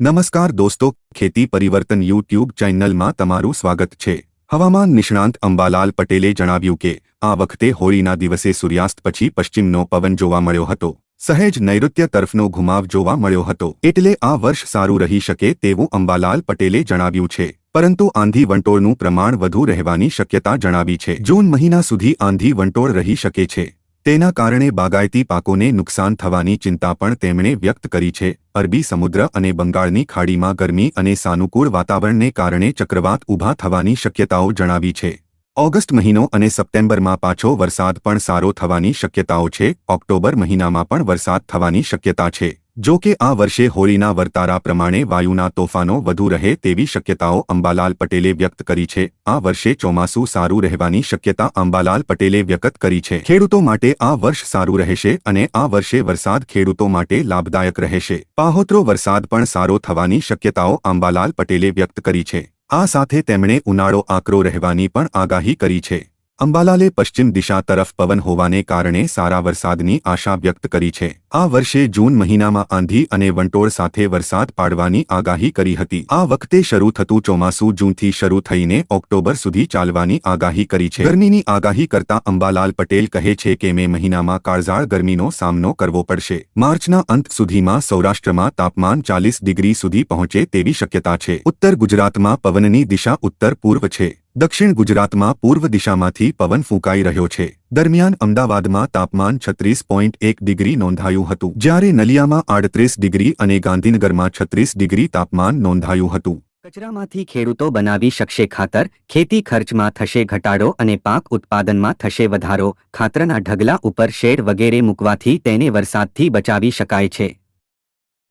નમસ્કાર દોસ્તો, ખેતી પરિવર્તન યુટ્યુબ ચેનલમાં તમારું સ્વાગત છે. હવામાન નિષ્ણાંત અંબાલાલ પટેલે જણાવ્યું કે, આ વખતે હોળીના દિવસે સૂર્યાસ્ત પછી પશ્ચિમનો પવન જોવા મળ્યો હતો. સહેજ નૈઋત્ય તરફનો ઘુમાવ જોવા મળ્યો હતો. એટલે આ વર્ષ સારું રહી શકે તેવું અંબાલાલ પટેલે જણાવ્યું છે. પરંતુ આંધી વંટોળનું પ્રમાણ વધુ રહેવાની શક્યતા જણાવી છે. જૂન મહિના સુધી આંધી વંટોળ રહી શકે છે. તેના કારણે બાગાયતી પાકોને નુકસાન થવાની ચિંતા પણ તેમણે વ્યક્ત કરી છે. અરબી સમુદ્ર અને બંગાળની ખાડીમાં ગરમી અને સાનુકૂળ વાતાવરણને કારણે ચક્રવાત ઊભા થવાની શક્યતાઓ જણાવી છે. ઓગસ્ટ મહિનો અને સપ્ટેમ્બરમાં પાછો વરસાદ પણ સારો થવાની શક્યતાઓ છે. ઓક્ટોબર મહિનામાં પણ વરસાદ થવાની શક્યતા છે. જો કે આ વર્ષે હોળીના વર્તારા પ્રમાણે વાયુના તોફાનો વધુ રહે તેવી શક્યતાઓ અંબાલાલ પટેલે વ્યક્ત કરી છે. આ વર્ષે ચોમાસું સારું રહેવાની શક્યતા અંબાલાલ પટેલે વ્યક્ત કરી છે. ખેડૂતો માટે આ વર્ષ સારું રહેશે અને આ વર્ષે વરસાદ ખેડૂતો માટે લાભદાયક રહેશે. પાહોતરો વરસાદ પણ સારો થવાની શક્યતાઓ અંબાલાલ પટેલે વ્યક્ત કરી છે. આ સાથે તેમણે ઉનાળો આકરો રહેવાની પણ આગાહી કરી છે. અંબાલાલે પશ્ચિમ દિશા તરફ પવન હોવાને કારણે સારા વરસાદની આશા વ્યક્ત કરી છે. આ વર્ષે જૂન મહિનામાં આંધી અને વંટોળ સાથે વરસાદ પાડવાની આગાહી કરી હતી. આ વખતે શરૂ થતું ચોમાસું જૂનથી શરૂ થઈને ઓક્ટોબર સુધી ચાલવાની આગાહી કરી છે. ગરમીની આગાહી કરતા અંબાલાલ પટેલ કહે છે કે મે મહિનામાં કાળઝાળ ગરમીનો સામનો કરવો પડશે. માર્ચના અંત સુધીમાં સૌરાષ્ટ્રમાં તાપમાન ચાલીસ ડિગ્રી સુધી પહોંચે તેવી શક્યતા છે. ઉત્તર ગુજરાતમાં પવનની દિશા ઉત્તર પૂર્વ છે. દક્ષિણ ગુજરાતમાં પૂર્વ દિશામાંથી પવન ફૂંકાઈ રહ્યો છે. દરમિયાન અમદાવાદમાં તાપમાન છત્રીસ પોઈન્ટ એક ડિગ્રી નોંધાયું હતું. જ્યારે નલિયામાં આડત્રીસ ડિગ્રી અને ગાંધીનગરમાં છત્રીસ ડિગ્રી તાપમાન નોંધાયું હતું. કચરામાંથી ખેડૂતો બનાવી શકશે ખાતર, ખેતી ખર્ચમાં થશે ઘટાડો અને પાક ઉત્પાદનમાં થશે વધારો, ખાતરના ઢગલા ઉપર શેડ વગેરે મૂકવાથી તેને વરસાદથી બચાવી શકાય છે.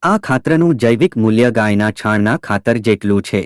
આ ખાતરનું જૈવિક મૂલ્ય ગાયના છાણના ખાતર જેટલું છે.